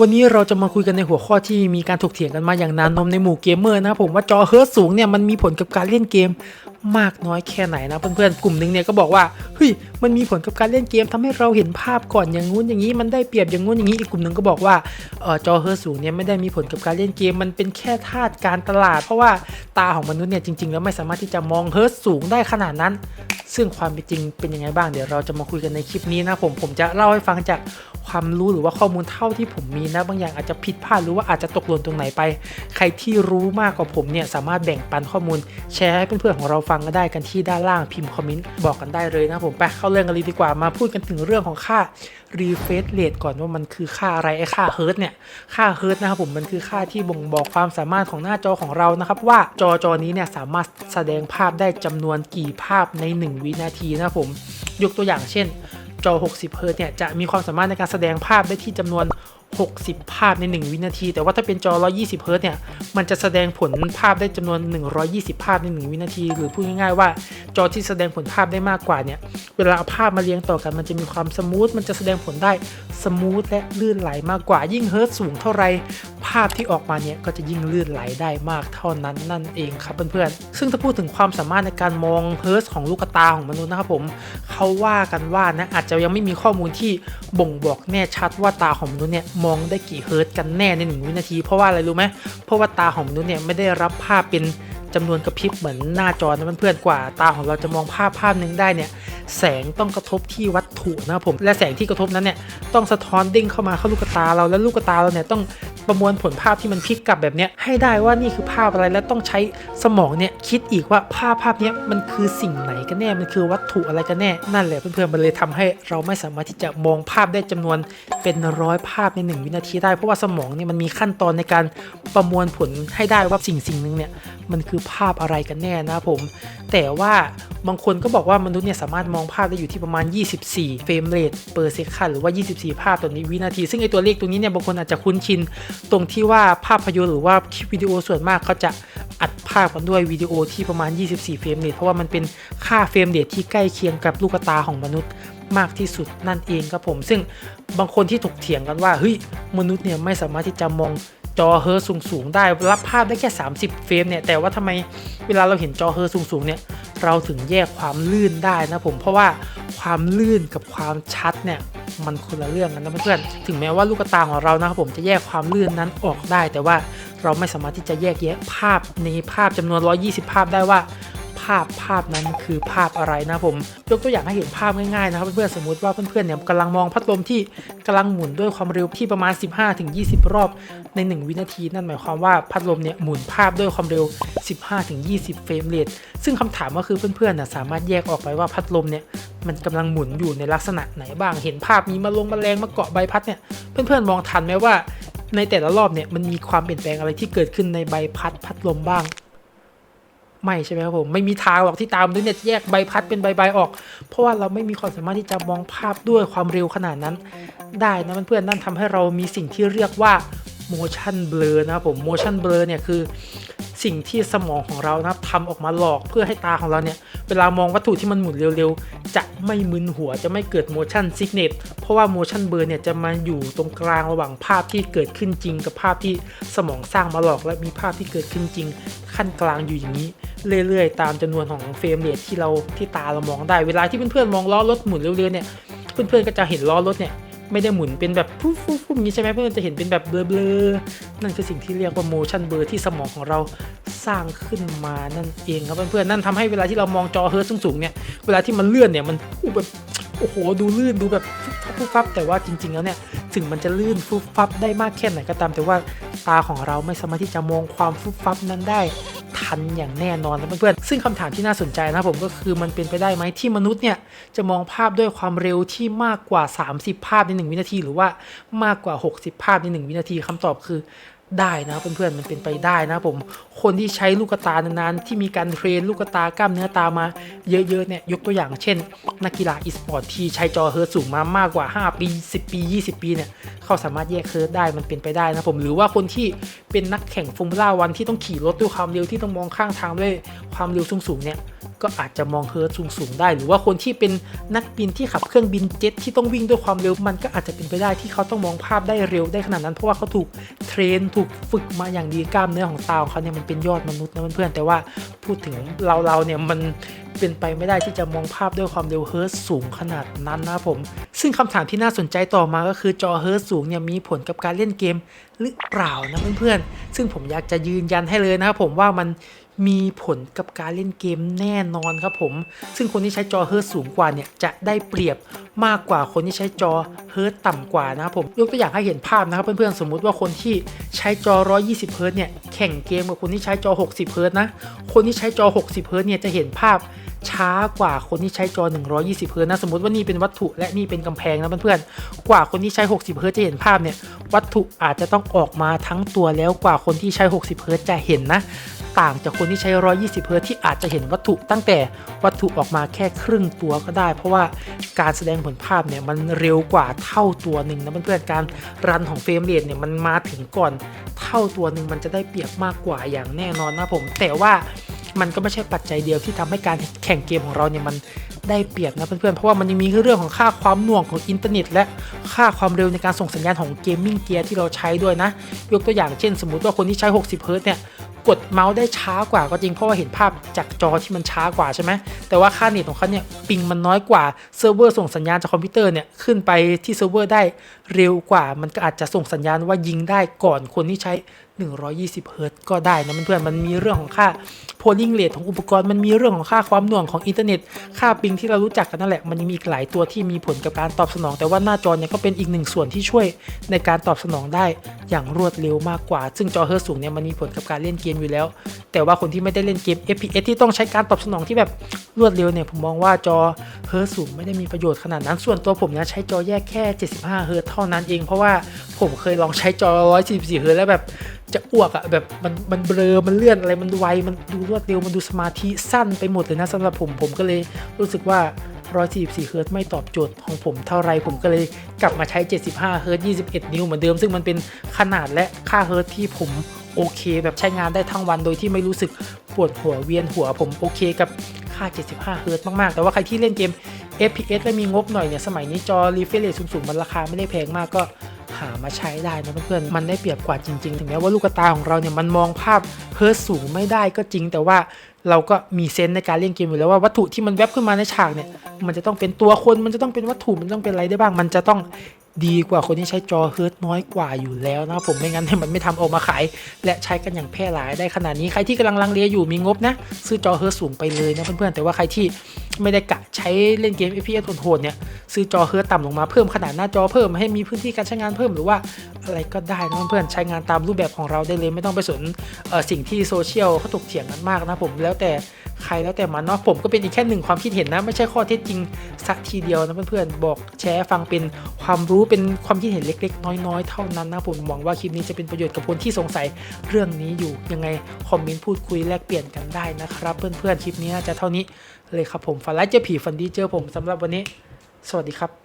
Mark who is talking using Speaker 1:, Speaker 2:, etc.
Speaker 1: วันนี้เราจะมาคุยกันในหัวข้อที่มีการถกเถียงกันมาอย่างนานนมในหมู่เกมเมอร์นะครับผมว่าจอเฮิร์ตสูงเนี่ยมันมีผลกับการเล่นเกมมากน้อยแค่ไหนนะเพื่อนๆกลุ่มหนึงเนี่ยก็บอกว่าเฮ้ยมันมีผลกับการเล่นเกมทำให้เราเห็นภาพก่อนอย่างงู้นอย่างนี้มันได้เปรียบอย่างงู้นอย่างนี้อีกกลุ่มหนึงก็บอกว่าเออจอเฮิร์ตสูงเนี่ยไม่ได้มีผลกับการเล่นเกม มันเป็นแค่ธาตุการตลาด เพราะว่าตาของมนุษย์เนี่ยจริง ๆ แล้วไม่สามารถที่จะมองเฮิร์ตสูงได้ขนาดนั้น ซึ่งความเป็นจริงเป็นยังไงบ้างเดี๋ยวเราจะมาคุยกันในคลิปนี้นะผมผมจะเล่าให้ฟังจากความรู้หรือว่าข้อมูลเท่าที่ผมมีนะ บางอย่างอาจจะผิดพลาดหรือว่าอาจจะตกหล่นตรงไหนไป ใครที่รู้มากกว่าผมเนี่ยสามารถแบ่งปันข้อมูล แชร์ให้เพื่อนๆของเราฟังก็ได้กันที่ด้านล่างพิมพ์คอมเมนต์บอกกันได้เลยนะผมไปเข้าเรื่องกันเลยดีกว่ามาพูดกันถึงเรื่องของค่า รีเฟซเรทก่อนว่ามันคือค่าอะไรไอ้ค่าเฮิร์ตเนี่ย ค่าเฮิร์ตนะครับผมมันคือค่าที่บ่งบอกความสามารถของหน้าจอของเรานะครับ ว่าจอจอนี้เนี่ยสามารถแสดงภาพได้จำนวนกี่ภาพใน 1 วินาทีนะครับผมยกตัวอย่างเช่นจอ 60 เฮิร์ตเนี่ย จะมีความสามารถในการแสดงภาพได้ที่จำนวน 60 ภาพใน 1 วินาที แต่ว่าถ้าเป็นจอ 120 เฮิร์ตเนี่ย มันจะแสดงผลภาพได้จำนวน 120 ภาพใน 1 วินาที หรือพูดง่ายๆว่าจอที่แสดงผลภาพได้มากกว่าเนี่ย เวลาเอาภาพมาเรียงต่อกันมันจะมีความสมูท มันจะแสดงผลได้สมูทและลื่นไหลมากกว่า ยิ่งเฮิร์ตสูงเท่าไรภาพที่ออกมาเนี่ยก็จะยิ่งลื่นไหลได้มากเท่านั้นนั่นเองครับเพื่อนๆ ซึ่งถ้าพูดถึงความสามารถในการมองเฮิร์ตของลูกตาของมนุษย์นะครับผมเขาว่ากันว่านะอาจจะยังไม่มีข้อมูลที่บ่งบอกแน่ชัดว่าตาของมนุษย์เนี่ยมองได้กี่เฮิร์ตกันแน่ในหนึ่งวินาที เพราะว่าอะไรรู้ไหมเพราะว่าตาของมนุษย์เนี่ยไม่ได้รับภาพเป็นจำนวนกระพริบเหมือนหน้าจอนะเพื่อนๆกว่า ตาของเราจะมองภาพภาพหนึ่งได้เนี่ยแสงต้องกระทบที่วัตถุนะครับผมและแสงที่กระทบนั้นเนี่ยต้องสะท้อนเด้งเข้ามาเข้าลูกตาเราและลูกตาเราเนี่ยต้อง ประมวลผลภาพที่มันพลิกกลับแบบเนี้ยให้ได้ว่านี่คือภาพอะไรและต้องใช้สมองเนี่ยคิดอีกว่าภาพภาพนี้มันคือสิ่งไหนกันแน่มันคือวัตถุอะไรกันแน่นั่นแหละเพื่อนๆมันเลยทำให้เราไม่สามารถที่จะมองภาพได้จำนวนเป็นร้อยภาพในหนึ่งวินาทีได้ เพราะว่าสมองเนี่ยมันมีขั้นตอนในการประมวลผลให้ได้ว่าสิ่งสิ่งหนึ่งเนี่ยมันคือภาพอะไรกันแน่นะผม แต่ว่าบางคนก็บอกว่ามนุษย์เนี่ยสามารถมองภาพได้อยู่ที่ประมาณ 24 เฟรมเรทเปอร์เซคันหรือว่า 24 ภาพต่อนี้วินาที ซึ่งไอตัวเลขตรงนี้เนี่ยบางคนอาจจะคุ้นชินตรงที่ว่าภาพยนตร์หรือว่าคลิปวิดีโอส่วนมากเขาจะอัดภาพกันด้วยวิดีโอที่ประมาณ 24 เฟรมเรทเพราะว่ามันเป็นค่าเฟรมเรทที่ใกล้เคียงกับลูกตาของมนุษย์มากที่สุดนั่นเองครับผม ซึ่งบางคนที่ถกเถียงกันว่าเฮ้ยมนุษย์เนี่ยไม่สามารถที่จะมองจอเฮอร์สูงๆได้รับภาพได้แค่ 30 เฟรมเนี่ยแต่ว่าทำไมเวลาเราเห็นจอเฮอร์สูงๆเนี่ย เราถึงแยกความลื่นได้นะผมเพราะว่าความลื่นกับความชัดเนี่ยมันคนละเรื่องกันนะเพื่อนๆถึงแม้ว่าลูกตาของเรานะครับผมจะแยกความลื่นนั้นออกได้ แต่ว่าเราไม่สามารถที่จะแยกแยะภาพในภาพจำนวน 120 ภาพได้ว่าาพภาพนั้นคือภาพอะไรนะผม ยกตัวอย่างให้เห็นภาพง่ายๆนะครับเพื่อนๆสมมติว่าเพื่อนๆเนี่ยกำลังมองพัดลมที่กำลังหมุนด้วยความเร็วที่ประมาณ 15-20 รอบใน 1 วินาที นั่นหมายความว่าพัดลมเนี่ยหมุนภาพด้วยความเร็ว 15-20 เฟรมเรทซึ่งคำถามก็คือเพื่อนๆนะสามารถแยกออกไปว่าพัดลมเนี่ยมันกำลังหมุนอยู่ในลักษณะไหนบ้างเห็นภาพมีมาลงมาแมลงมาเกาะใบพัดเนี่ยเพื่อนๆมองทันไหมว่าในแต่ละรอบเนี่ยมันมีความเปลี่ยนแปลงอะไรที่เกิดขึ้นในใบพัดพัดลมบ้าง ไม่ใช่ไหมครับผมไม่มีทางหรอกที่ตามด้วยเนี่ยแยกใบพัดเป็นใบใบออก เพราะว่าเราไม่มีความสามารถที่จะมองภาพด้วยความเร็วขนาดนั้น ได้นะเพื่อนๆนั่นทำให้เรามีสิ่งที่เรียกว่า motion blur นะครับผม motion blur เนี่ยคือสิ่งที่สมองของเรานะครับทำออกมาหลอกเพื่อให้ตาของเราเนี่ย เวลามองวัตถุที่มันหมุนเร็วๆ จะไม่มึนหัวจะไม่เกิด motion sickness เพราะว่า motion blur เนี่ยจะมาอยู่ตรงกลางระหว่างภาพที่เกิดขึ้นจริง กับภาพที่สมองสร้างมาหลอก และมีภาพที่เกิดขึ้นจริง ขั้นกลางอยู่อย่างนี้ เรื่อยๆ ตามจำนวนของเฟรมเรทที่เราที่ตาเรามองได้ เวลาที่เพื่อนๆมองล้อรถหมุนเร็วๆเนี่ยเพื่อนๆก็จะเห็นล้อรถเนี่ยไม่ได้หมุนเป็นแบบฟุ๊บฟุ๊บฟุ๊บอย่างนี้ใช่ไหมเพื่อนจะเห็นเป็นแบบเบลอๆนั่นคือสิ่งที่เรียกว่า motion blur ที่สมองของเราสร้างขึ้นมานั่นเองครับเพื่อนๆนั่นทำให้เวลาที่เรามองจอเฮิร์ตสูงๆเนี่ยเวลาที่มันเลื่อนเนี่ยมันแบบโอ้โหดูลื่นดูแบบฟุบฟับแต่ว่าจริง ๆ แล้วเนี่ยถึงมันจะลื่นฟุบฟับได้มากแค่ไหนก็ตาม แต่ว่าตาของเราไม่สามารถที่จะมองความฟุบฟับนั้นได้ ทันอย่างแน่นอนนะเพื่อนๆซึ่งคำถามที่น่าสนใจนะผมก็คือมันเป็นไปได้ไหมที่มนุษย์เนี่ยจะมองภาพด้วยความเร็วที่มากกว่า 30 ภาพใน 1 วินาที หรือว่ามากกว่า 60 ภาพใน 1 วินาทีคำตอบคือ ได้นะเพื่อนๆมันเป็นไปได้นะผมคนที่ใช้ลูกตานานๆที่มีการเทรนลูกตากล้ามเนื้อตามาเยอะๆเนี่ยยกตัวอย่างเช่น นักกีฬาอีสปอร์ตที่ใช้จอเฮิร์ตสูงมามากกว่า 5 ปี 10 ปี 20 ปีเนี่ยเขาสามารถแยกเฮิร์ตได้มันเป็นไปได้นะผมหรือว่าคนที่เป็นนักแข่งฟอร์มูล่าวันที่ต้องขี่รถด้วยความเร็วที่ต้องมองข้างทางด้วยความเร็วสูงๆเนี่ย ก็อาจจะมองเฮิร์ตสูงๆได้ หรือว่าคนที่เป็นนักบินที่ขับเครื่องบินเจ็ตที่ต้องวิ่งด้วยความเร็วมันก็อาจจะเป็นไปได้ที่เขาต้องมองภาพได้เร็วได้ขนาดนั้น เพราะว่าเขาถูกเทรนถูกฝึกมาอย่างดีกล้ามเนื้อของตาของเขาเนี่ยมันเป็นยอดมนุษย์นะเพื่อนๆแต่ว่าพูดถึงเราเราเนี่ยมันเป็นไปไม่ได้ที่จะมองภาพด้วยความเร็วเฮิร์ตสูงขนาดนั้นนะผม ซึ่งคำถามที่น่าสนใจต่อมาก็คือจอเฮิร์ตสูงเนี่ยมีผลกับการเล่นเกมหรือเปล่านะเพื่อนๆซึ่งผมอยากจะยืนยันให้เลยนะครับผมว่ามัน มีผลกับการเล่นเกมแน่นอนครับผม ซึ่งคนที่ใช้จอเฮิร์ตสูงกว่าเนี่ยจะได้เปรียบมากกว่าคนที่ใช้จอเฮิร์ตต่ำกว่านะครับผมยกตัวอย่างให้เห็นภาพนะครับเพื่อนๆสมมุติว่าคนที่ใช้จอ 120เฮิร์ตเนี่ยแข่งเกมกับคนที่ใช้จอ 60เฮิร์ตนะคนที่ใช้จอ 60เฮิร์ตเนี่ยจะเห็นภาพ ช้ากว่าคนที่ใช้จอ 120เฮิร์ตนะสมมติว่านี่เป็นวัตถุและนี่เป็นกำแพงนะเพื่อนๆกว่าคนที่ใช้ 60เฮิร์ตจะเห็นภาพเนี่ยวัตถุอาจจะต้องออกมาทั้งตัวแล้วกว่าคนที่ใช้ 60เฮิร์ตจะเห็นนะต่างจากคนที่ใช้ 120เฮิร์ตซ์ที่อาจจะเห็นวัตถุตั้งแต่วัตถุออกมาแค่ครึ่งตัวก็ได้ เพราะว่าการแสดงผลภาพเนี่ยมันเร็วกว่าเท่าตัวหนึ่งนะเพื่อนๆการรันของเฟรมเรทเนี่ยมันมาถึงก่อนเท่าตัวหนึ่งมันจะได้เปรียบมากกว่าอย่างแน่นอนนะผม แต่ว่า มันก็ไม่ใช่ปัจจัยเดียวที่ทำให้การแข่งเกมของเราเนี่ยมันได้เปรียบนะเพื่อนๆ เพราะว่ามันยังมีเรื่องของค่าความหน่วงของอินเทอร์เน็ต และค่าความเร็วในการส่งสัญญาณของเกมมิ่งเกียร์ที่เราใช้ด้วยนะ ยกตัวอย่างเช่น สมมุติว่าคนที่ใช้ 60เฮิร์ตเนี่ยกดเมาส์ได้ช้ากว่าก็จริงเพราะว่าเห็นภาพจากจอที่มันช้ากว่าใช่ไหมแต่ว่าค่าเน็ตของเขาเนี่ยปิงมันน้อยกว่าเซิร์ฟเวอร์ส่งสัญญาณจากคอมพิวเตอร์เนี่ยขึ้นไปที่เซิร์ฟเวอร์ได้เร็วกว่า มันก็อาจจะส่งสัญญาณว่ายิงได้ก่อนคนที่ใช้ 120เฮิร์ตก็ได้นะเพื่อนๆมันมีเรื่องของค่า polling rate ของอุปกรณ์มันมีเรื่องของค่าความหน่วงของอินเทอร์เน็ต ค่าปิงที่เรารู้จักกันนั่นแหละ มันยังมีอีกหลายตัวที่มีผลกับการตอบสนอง แต่ว่าหน้าจอเนี่ยก็เป็นอีกหนึ่งส่วนที่ช่วยในการตอบสนองได้อย่างรวดเร็วมากกว่า ซึ่งจอเฮิร์ตสูงเนี่ยมันมีผลกับการเล่นเกมอยู่แล้ว แต่ว่าคนที่ไม่ได้เล่นเกม FPS ที่ต้องใช้การตอบสนองที่แบบรวดเร็วเนี่ยผมมองว่าจอเฮิร์ตสูงไม่ได้มีประโยชน์ขนาดนั้นส่วนตัวผมนี่ยใช้จอแยกแค่ 75เฮิร์ตท่านั้นเองเพราะว่าผมเคยลองใช้จอ 144 เฮิร์ตแล้วแบบจะอ้วกอะแบบมันมันเบลอ มันเลื่อนอะไร มันไว มันดูรวดเร็ว มันดูสมาธิสั้นไปหมดเลยนะสำหรับผม ผมก็เลยรู้สึกว่า 144 เฮิร์ตไม่ตอบโจทย์ของผมเท่าไร ผมก็เลยกลับมาใช้ 75 เฮิร์ต21 นิ้วเหมือนเดิม ซึ่งมันเป็นขนาดและค่าเฮิร์ตที่ผมโอเค แบบใช้งานได้ทั้งวันโดยที่ไม่รู้สึกปวดหัวเวียนหัวผมโอเคกับค่า 75 เฮิร์ตซ์มาก ๆ แต่ว่าใครที่เล่นเกม FPS และมีงบหน่อยเนี่ยสมัยนี้จอรีเฟรชสูงๆมันราคาไม่ได้แพงมากก็หามาใช้ได้นะเพื่อนๆ มันได้เปรียบกว่าจริง ๆ ถึงแม้ว่าลูกตาของเราเนี่ยมันมองภาพเพิร์สสูงไม่ได้ก็จริง แต่ว่าเราก็มีเซนส์ในการเล่นเกมอยู่แล้วว่าวัตถุที่มันแวบขึ้นมาในฉากเนี่ยมันจะต้องเป็นตัวคนมันจะต้องเป็นวัตถุมันต้องเป็นอะไรได้บ้าง มันจะต้อง ดีกว่าคนที่ใช้จอเฮิร์ตน้อยกว่าอยู่แล้วนะผมไม่งั้นมันไม่ทำออกมาขาย และใช้กันอย่างแพร่หลายได้ขนาดนี้ใครที่กำลังลังเลอยู่มีงบนะ ซื้อจอเฮิร์ตสูงไปเลยนะเพื่อนๆแต่ว่าใครที่ไม่ได้กะใช้เล่นเกม FPS โหดๆเนี่ยซื้อจอเฮิร์ตต่ำลงมาเพิ่มขนาดหน้าจอเพิ่มให้มีพื้นที่การใช้งานเพิ่มหรือว่าอะไรก็ได้นะเพื่อนๆใช้งานตามรูปแบบของเราได้เลยไม่ต้องไปสนสิ่งที่โซเชียลเขาถกเถียงกันมากนะผมแล้วแต่ ใครแล้วแต่มันเนาะผมก็เป็นอีกแค่หนึ่งความคิดเห็นนะ ไม่ใช่ข้อเท็จจริงสักทีเดียวนะเพื่อนๆบอกแชร์ฟังเป็นความรู้เป็นความคิดเห็นเล็ก ๆ น้อยๆ เท่านั้นนะผมหวังว่าคลิปนี้จะเป็นประโยชน์กับคนที่สงสัยเรื่องนี้อยู่ยังไงคอมเมนต์พูดคุยแลกเปลี่ยนกันได้นะครับ เพื่อนๆคลิปนี้จะเท่านี้เลยครับผมฝันร้ายเจอผีฝันดีเจอผมสำหรับวันนี้ สวัสดีครับ